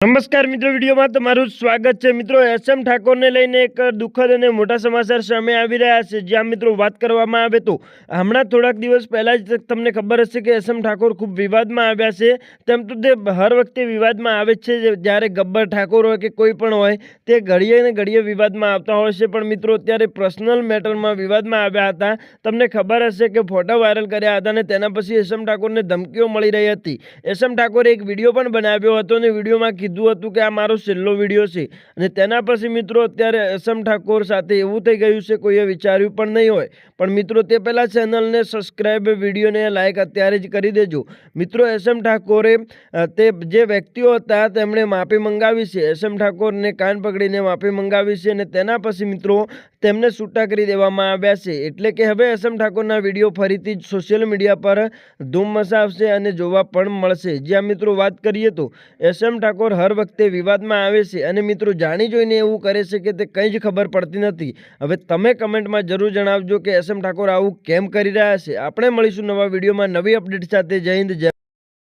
નમસ્કાર મિત્રો, વિડીયોમાં તમારું સ્વાગત છે. મિત્રો એસએમ ઠાકોરને લઈને એક દુઃખદ અને મોટા સમાચાર સામે આવી રહ્યા છે. જ્યાં મિત્રો વાત કરવામાં આવે તો હમણાં થોડાક દિવસ પહેલાં જ તમને ખબર હશે કે એસ એમ ઠાકોર ખૂબ વિવાદમાં આવ્યા છે. તેમ તો તે હર વખતે વિવાદમાં આવે છે. જ્યારે ગબ્બર ઠાકોર હોય કે કોઈ પણ હોય, તે ઘડીએ ને ઘડીએ વિવાદમાં આવતા હોય છે. પણ મિત્રો, અત્યારે પર્સનલ મેટરમાં વિવાદમાં આવ્યા હતા. તમને ખબર હશે કે ફોટા વાયરલ કર્યા હતા અને તેના પછી એસએમ ઠાકોરને ધમકીઓ મળી રહી હતી. એસ એમ ઠાકોરે એક વીડિયો પણ બનાવ્યો હતો અને વિડીયોમાં કીધું હતું કે આ મારો છેલ્લો વીડિયો છે. અને તેના પછી મિત્રો અત્યારે એસએમ ઠાકોર સાથે એવું થઈ ગયું છે કોઈએ વિચાર્યું પણ નહીં હોય. પણ મિત્રો તે પહેલાં ચેનલને સબસ્ક્રાઈબ વિડીયોને લાઇક અત્યારે જ કરી દેજો. મિત્રો એસએમ ઠાકોરે તે જે વ્યક્તિઓ હતા તેમણે માફી મંગાવી છે. એસએમ ઠાકોરને કાન પકડીને માફી મંગાવી છે અને તેના પછી મિત્રો તેમને છૂટા કરી દેવામાં આવ્યા છે. એટલે કે હવે એસએમ ઠાકોરના વીડિયો ફરીથી સોશિયલ મીડિયા પર ધૂમ મચાવશે અને જોવા પણ મળશે. જ્યાં મિત્રો વાત કરીએ તો એસએમ ઠાકોર હર વખતે વિવાદમાં આવે છે અને મિત્રો જાણી જોઈને એવું કરે છે કે તે કંઈ જ ખબર પડતી નથી. હવે તમે કમેન્ટમાં જરૂર જણાવજો કે એસ એમ ઠાકોર આવું કેમ કરી રહ્યા છે. આપણે મળીશું નવા વિડીયોમાં નવી અપડેટ સાથે. જય હિન્દ, જય